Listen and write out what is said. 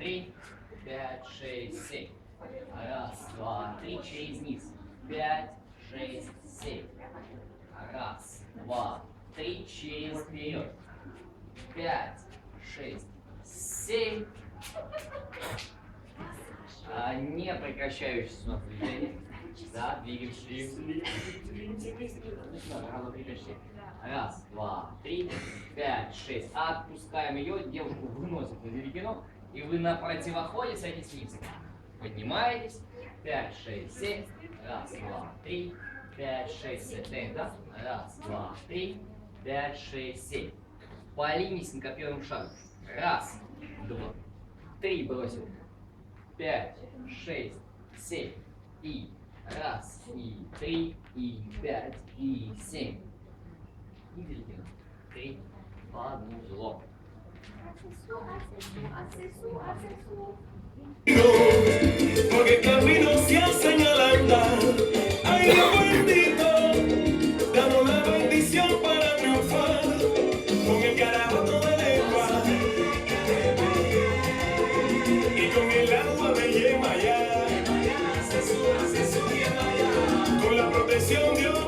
три, пять, шесть, семь. Раз, два, три, через низ. Пять, шесть, семь. Раз, два, три, через вперед. Пять, шесть, семь. А, не прекращающееся у нас движение. Да, двигаемся. Раз, два, три, пять, шесть. Отпускаем ее, девушку выносит на веретено, и вы на противоходе садитесь вниз. Поднимаетесь. Пять, шесть, семь. Раз, два, три, пять, шесть, семь. Тейк, да? Раз, два, три, пять, шесть, семь. По линии с первым шагом. Раз, два, три бросил. Пять, шесть, семь. И раз, и три, и пять, и семь. Веретено. Три, два, зло. Porque camino se hace al andar. Ay, Dios bendito, dame una bendición para triunfar. Con el carajo de lengua y con el agua de Yemayá. Con la protección de